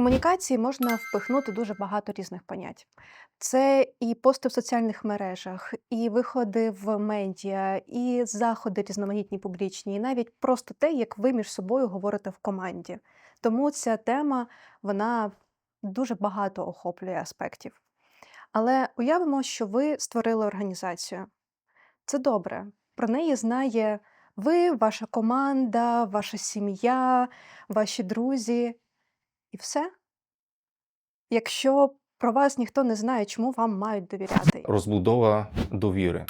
комунікації можна впихнути дуже багато різних понять. Це і пости в соціальних мережах, і виходи в медіа, і заходи різноманітні публічні, і навіть просто те, як ви між собою говорите в команді. Тому ця тема вона дуже багато охоплює аспектів. Але уявимо, що ви створили організацію. Це добре. Про неї знає ви, ваша команда, ваша сім'я, ваші друзі і все. Якщо про вас ніхто не знає, чому вам мають довіряти? Розбудова довіри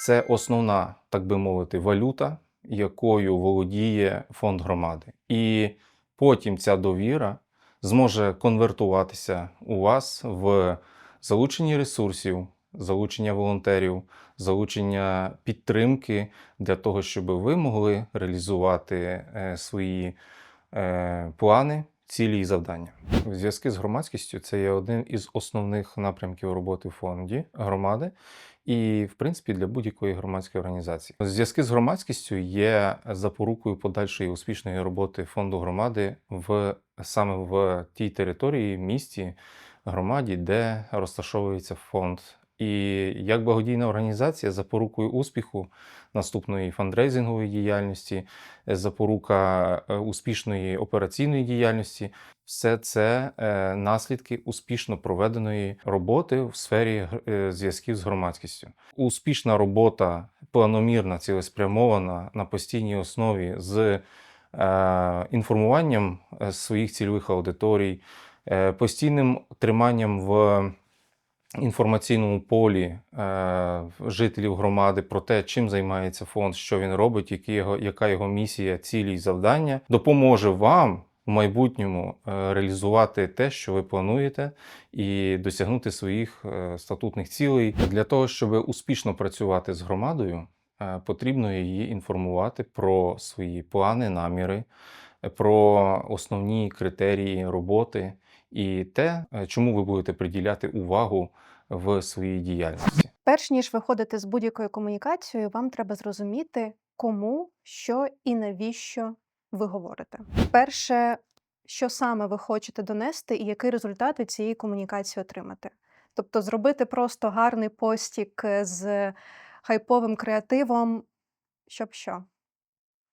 це основна, так би мовити, валюта, якою володіє фонд громади. І потім ця довіра зможе конвертуватися у вас в залучення ресурсів, залучення волонтерів, залучення підтримки для того, щоб ви могли реалізувати е, свої е, плани, цілі і завдання. Зв'язки з громадськістю це є один із основних напрямків роботи в фонді громади. І, в принципі, для будь-якої громадської організації зв'язки з громадськістю є запорукою подальшої успішної роботи фонду громади в саме в тій території, місті, громаді, де розташовується фонд. І як благодійна організація запорукою успіху наступної фандрейзингової діяльності, запорука е, успішної операційної діяльності, все це е, наслідки успішно проведеної роботи в сфері е, зв'язків з громадськістю. Успішна робота, планомірна, цілеспрямована на постійній основі з інформуванням своїх цільових аудиторій, постійним триманням в інформаційному полі е, жителів громади про те, чим займається фонд, що він робить, які його, яка його місія, цілі і завдання, допоможе вам в майбутньому е, реалізувати те, що ви плануєте, і досягнути своїх е, статутних цілей. Для того, щоб успішно працювати з громадою, е, потрібно її інформувати про свої плани, наміри, е, про основні критерії роботи і те, е, чому ви будете приділяти увагу в своїй діяльності. Перш ніж виходити з будь-якою комунікацією, вам треба зрозуміти, кому, що і навіщо ви говорите. Перше, що саме ви хочете донести, і який результат від цієї комунікації отримати. Тобто зробити просто гарний постік з хайповим креативом, щоб що?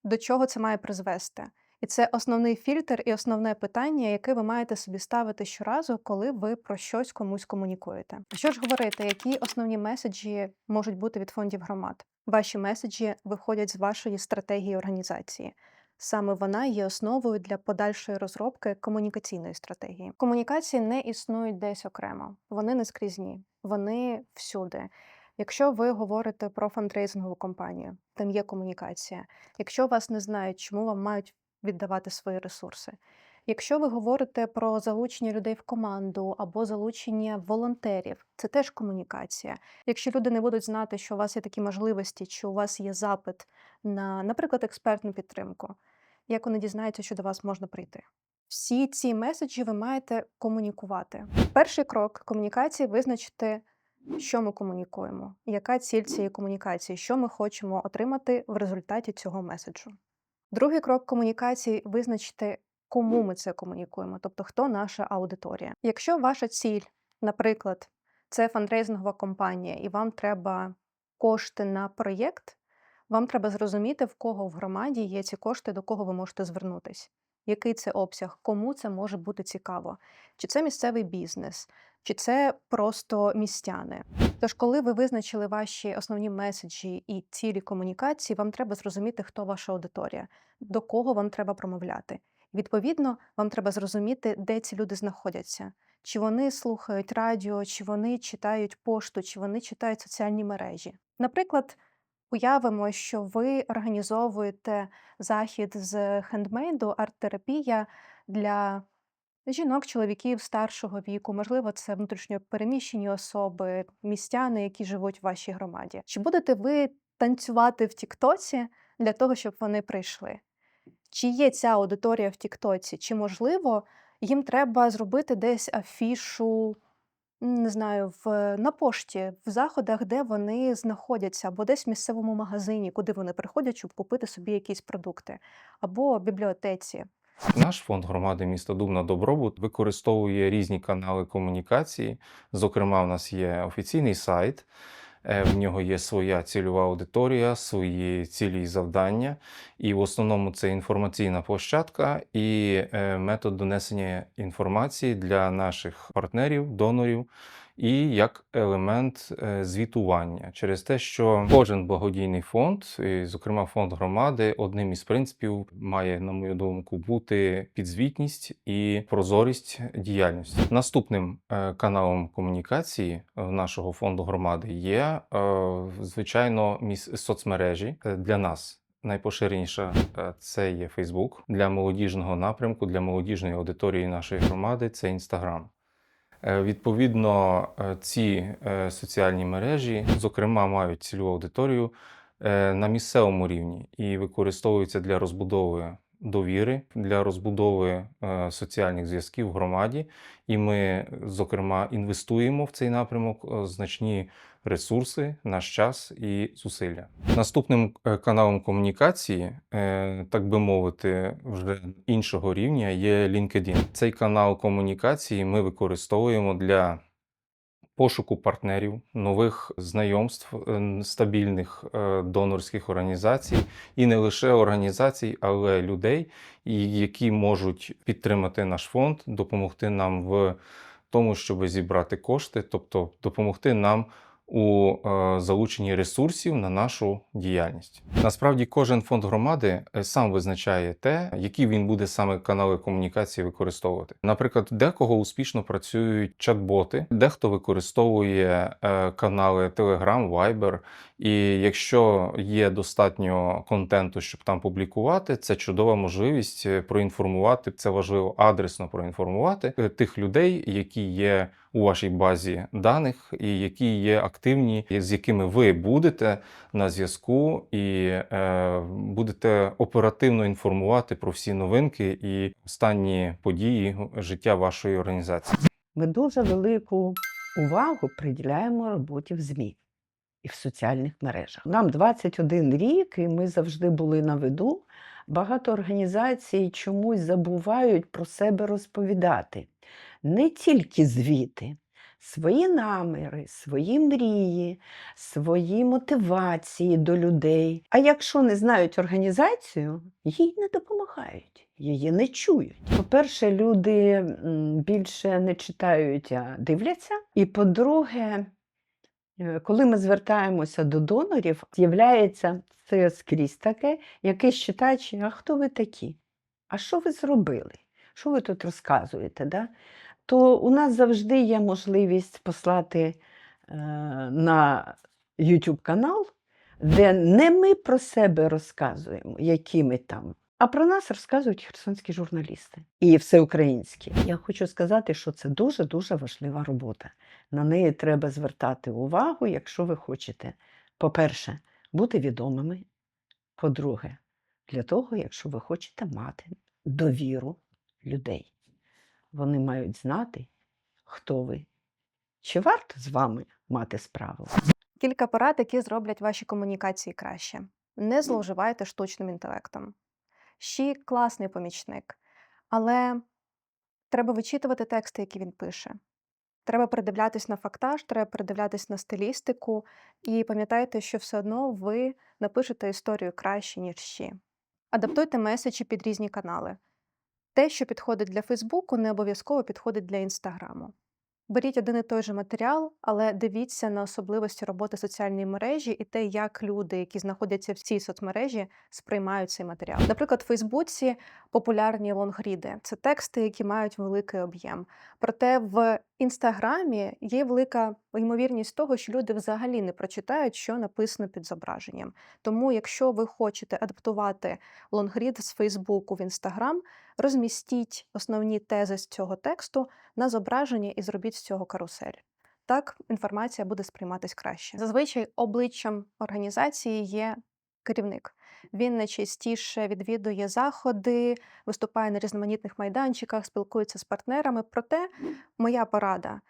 До чого це має призвести? І це основний фільтр і основне питання, яке ви маєте собі ставити щоразу, коли ви про щось комусь комунікуєте. Що ж говорити, які основні меседжі можуть бути від фондів громад? Ваші меседжі виходять з вашої стратегії організації. Саме вона є основою для подальшої розробки комунікаційної стратегії. Комунікації не існують десь окремо, вони не скрізні, вони всюди. Якщо ви говорите про фандрейзингову компанію, там є комунікація. Якщо вас не знають, чому вам мають віддавати свої ресурси. Якщо ви говорите про залучення людей в команду або залучення волонтерів, це теж комунікація. Якщо люди не будуть знати, що у вас є такі можливості, чи у вас є запит на, наприклад, експертну підтримку, як вони дізнаються, що до вас можна прийти? Всі ці меседжі ви маєте комунікувати. Перший крок комунікації визначити, що ми комунікуємо, яка ціль цієї комунікації, що ми хочемо отримати в результаті цього меседжу. Другий крок комунікації визначити, кому ми це комунікуємо, тобто хто наша аудиторія. Якщо ваша ціль, наприклад, це фандрейзингова компанія, і вам треба кошти на проєкт, вам треба зрозуміти, в кого в громаді є ці кошти, до кого ви можете звернутись. Який це обсяг, кому це може бути цікаво? Чи це місцевий бізнес, чи це просто містяни? Тож, коли ви визначили ваші основні меседжі і цілі комунікації, вам треба зрозуміти, хто ваша аудиторія, до кого вам треба промовляти. Відповідно, вам треба зрозуміти, де ці люди знаходяться. Чи вони слухають радіо, чи вони читають пошту, чи вони читають соціальні мережі. Наприклад, уявимо, що ви організовуєте захід з хендмейду, арт-терапія для жінок, чоловіків старшого віку, можливо, це внутрішньо переміщені особи, містяни, які живуть в вашій громаді. Чи будете ви танцювати в Тіктоці для того, щоб вони прийшли? Чи є ця аудиторія в Тіктоці? Чи можливо їм треба зробити десь афішу, не знаю, в, на пошті, в заходах, де вони знаходяться, або десь в місцевому магазині, куди вони приходять, щоб купити собі якісь продукти, або в бібліотеці. Наш фонд громади міста Дубна Добробут використовує різні канали комунікації. Зокрема, в нас є офіційний сайт, е, в нього є своя цільова аудиторія, свої цілі і завдання. І в основному це інформаційна площадка і е, метод донесення інформації для наших партнерів, донорів. І як елемент е, звітування через те, що кожен благодійний фонд, і, зокрема фонд громади, одним із принципів має, на мою думку, бути підзвітність і прозорість діяльності. Наступним е, каналом комунікації е, нашого фонду громади є, звичайно, соцмережі для нас. Найпоширеніша це є Facebook. Для молодіжного напрямку, для молодіжної аудиторії нашої громади це Instagram. Е, Відповідно, е, ці е, соціальні мережі, зокрема, мають цільову аудиторію на місцевому рівні і використовуються для розбудови довіри, для розбудови е, соціальних зв'язків в громаді. І ми, зокрема, інвестуємо в цей напрямок е, значні ресурси, наш час і зусилля. Наступним е, каналом комунікації, так би мовити, вже іншого рівня є LinkedIn. Цей канал комунікації ми використовуємо для пошуку партнерів, нових знайомств, е, стабільних е, донорських організацій, і не лише організацій, але людей, які можуть підтримати наш фонд, допомогти нам в тому, щоб зібрати кошти, тобто допомогти нам у е, залученні ресурсів на нашу діяльність. Насправді, кожен фонд громади е, сам визначає те, які він буде саме канали комунікації використовувати. Наприклад, декого успішно працюють чат-боти, дехто використовує е, канали Telegram, Viber. І якщо є достатньо контенту, щоб там публікувати, це чудова можливість проінформувати. Це важливо адресно проінформувати тих людей, які є у вашій базі даних, і які є активні, з якими ви будете на зв'язку і е, будете оперативно інформувати про всі новинки і останні події життя вашої організації. Ми дуже велику увагу приділяємо роботі в ЗМІ і в соціальних мережах. Нам 21 рік, і ми завжди були на виду. Багато організацій чомусь забувають про себе розповідати. Не тільки звіти, свої наміри, свої мрії, свої мотивації до людей. А якщо не знають організацію, їй не допомагають, її не чують. По-перше, люди більше не читають, а дивляться. І по-друге, е, коли ми звертаємося до донорів, з'являється це скрізь таке, якийсь читач, а хто ви такі? А що ви зробили? Що ви тут розказуєте? Да? То у нас завжди є можливість послати е, на YouTube канал, де не ми про себе розказуємо, які ми там, а про нас розказують херсонські журналісти і всеукраїнські. Я хочу сказати, що це дуже-дуже важлива робота. На неї треба звертати увагу, якщо ви хочете, по-перше, бути відомими. По-друге, для того, якщо ви хочете мати довіру людей. Вони мають знати, хто ви. Чи варто з вами мати справу? Кілька порад, які зроблять ваші комунікації краще. Не зловживайте штучним інтелектом. Щі класний помічник, але треба вичитувати тексти, які він пише. Треба передивлятись на фактаж, треба передивлятись на стилістику, і пам'ятайте, що все одно ви напишете історію краще, ніж щі. Адаптуйте меседжі під різні канали. Те, що підходить для Фейсбуку, не обов'язково підходить для Інстаграму. Беріть один і той же матеріал, але дивіться на особливості роботи соціальної мережі і те, як люди, які знаходяться в цій соцмережі, сприймають цей матеріал. Наприклад, в Фейсбуці популярні лонгріди це тексти, які мають великий об'єм. Проте в інстаграмі є велика ймовірність того, що люди взагалі не прочитають, що написано під зображенням. Тому, якщо ви хочете адаптувати лонгрід з Фейсбуку в Інстаграм, розмістіть основні тези з цього тексту на зображення і зробіть з цього карусель. Так інформація буде сприйматись краще. Зазвичай обличчям організації є керівник. Він найчастіше відвідує заходи, виступає на різноманітних майданчиках, спілкується з партнерами. Проте моя порада: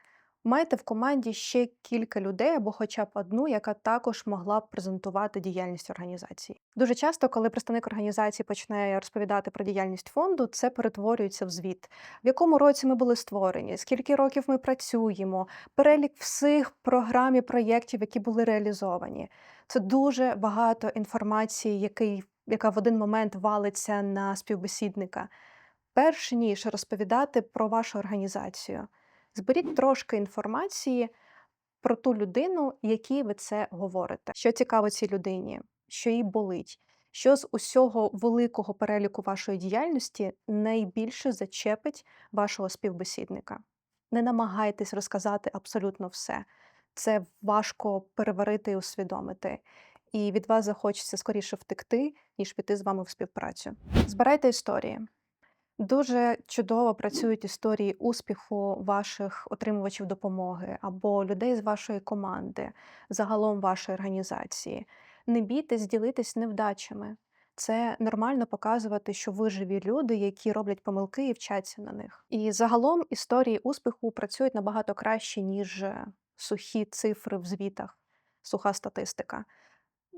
Майте в команді ще кілька людей або хоча б одну, яка також могла б презентувати діяльність організації. Дуже часто, коли представник організації починає розповідати про діяльність фонду, це перетворюється в звіт, в якому році ми були створені, скільки років ми працюємо, перелік всіх програм і проєктів, які були реалізовані. Це дуже багато інформації, який, яка в один момент валиться на співбесідника. Перш ніж розповідати про вашу організацію, зберіть трошки інформації про ту людину, якій ви це говорите. Що цікаво цій людині, що їй болить, що з усього великого переліку вашої діяльності найбільше зачепить вашого співбесідника. Не намагайтесь розказати абсолютно все. Це важко переварити і усвідомити. І від вас захочеться скоріше втекти, ніж піти з вами в співпрацю. Збирайте історії. Дуже чудово працюють історії успіху ваших отримувачів допомоги або людей з вашої команди, загалом вашої організації. Не бійтесь ділитись невдачами. Це нормально показувати, що ви живі люди, які роблять помилки і вчаться на них. І загалом історії успіху працюють набагато краще, ніж сухі цифри в звітах, суха статистика.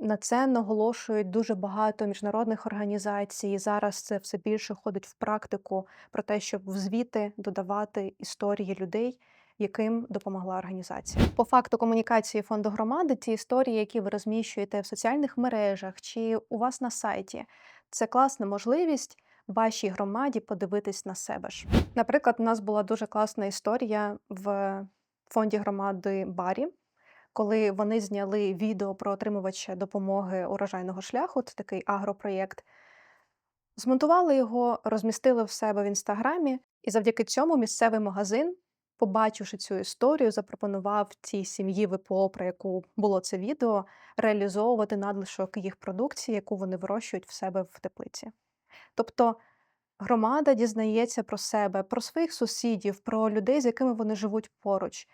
На це наголошують дуже багато міжнародних організацій. Зараз це все більше входить в практику про те, щоб в звіти додавати історії людей, яким допомогла організація. По факту комунікації фонду громади, ті історії, які ви розміщуєте в соціальних мережах чи у вас на сайті, це класна можливість вашій громаді подивитись на себе ж. Наприклад, у нас була дуже класна історія в фонді громади Барі коли вони зняли відео про отримувача допомоги урожайного шляху, це такий агропроєкт. Змонтували його, розмістили в себе в інстаграмі, і завдяки цьому місцевий магазин, побачивши цю історію, запропонував цій сім'ї ВПО, про яку було це відео, реалізовувати надлишок їх продукції, яку вони вирощують в себе в теплиці. Тобто громада дізнається про себе, про своїх сусідів, про людей, з якими вони живуть поруч.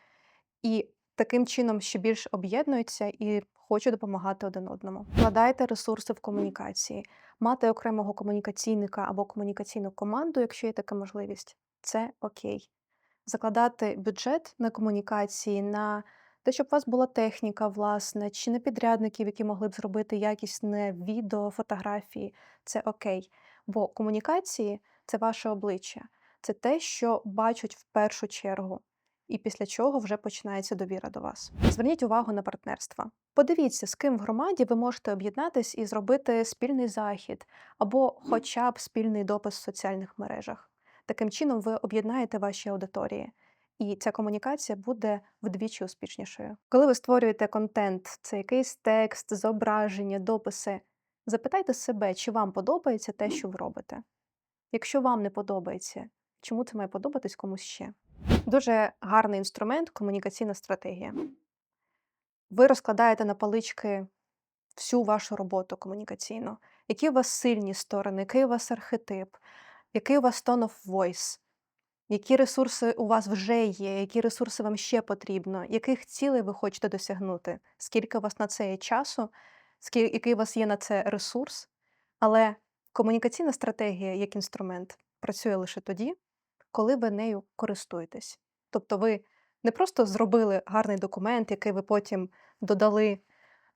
І таким чином ще більш об'єднуються і хочуть допомагати один одному. Вкладайте ресурси в комунікації, мати окремого комунікаційника або комунікаційну команду, якщо є така можливість, це окей. Закладати бюджет на комунікації, на те, щоб у вас була техніка, власне, чи на підрядників, які могли б зробити якісне відео, фотографії, це окей. Бо комунікації це ваше обличчя, це те, що бачать в першу чергу і після чого вже починається довіра до вас. Зверніть увагу на партнерства. Подивіться, з ким в громаді ви можете об'єднатись і зробити спільний захід або хоча б спільний допис в соціальних мережах. Таким чином, ви об'єднаєте ваші аудиторії. І ця комунікація буде вдвічі успішнішою. Коли ви створюєте контент, це якийсь текст, зображення, дописи, запитайте себе, чи вам подобається те, що ви робите. Якщо вам не подобається, чому це має подобатись комусь ще? Дуже гарний інструмент комунікаційна стратегія. Ви розкладаєте на палички всю вашу роботу комунікаційну. Які у вас сильні сторони, який у вас архетип, який у вас tone of voice, які ресурси у вас вже є, які ресурси вам ще потрібно, яких цілей ви хочете досягнути, скільки у вас на це є часу, скільки, який у вас є на це ресурс. Але комунікаційна стратегія як інструмент працює лише тоді, коли ви нею користуєтесь. Тобто ви не просто зробили гарний документ, який ви потім додали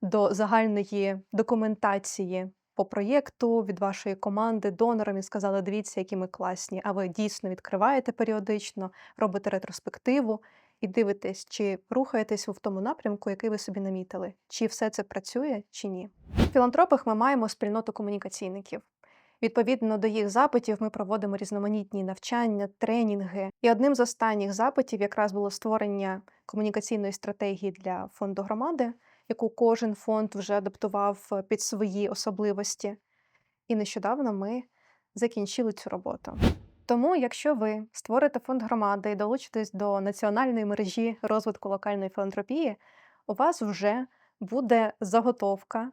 до загальної документації по проєкту від вашої команди донорам і сказали, дивіться, які ми класні, а ви дійсно відкриваєте періодично, робите ретроспективу і дивитесь, чи рухаєтесь ви в тому напрямку, який ви собі намітили, чи все це працює, чи ні. В філантропах ми маємо спільноту комунікаційників. Відповідно до їх запитів, ми проводимо різноманітні навчання, тренінги. І одним з останніх запитів якраз було створення комунікаційної стратегії для фонду громади, яку кожен фонд вже адаптував е, під свої особливості. І нещодавно ми закінчили цю роботу. Тому, якщо ви створите фонд громади і долучитесь до національної мережі розвитку локальної філантропії, у вас вже буде заготовка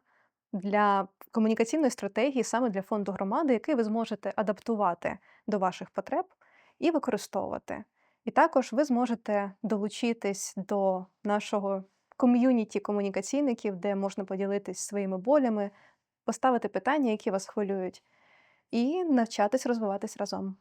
для комунікаційної стратегії саме для фонду громади, який ви зможете адаптувати до ваших потреб і використовувати. І також ви зможете долучитись до нашого ком'юніті комунікаційників, де можна поділитись своїми болями, поставити питання, які вас хвилюють, і навчатись розвиватись разом.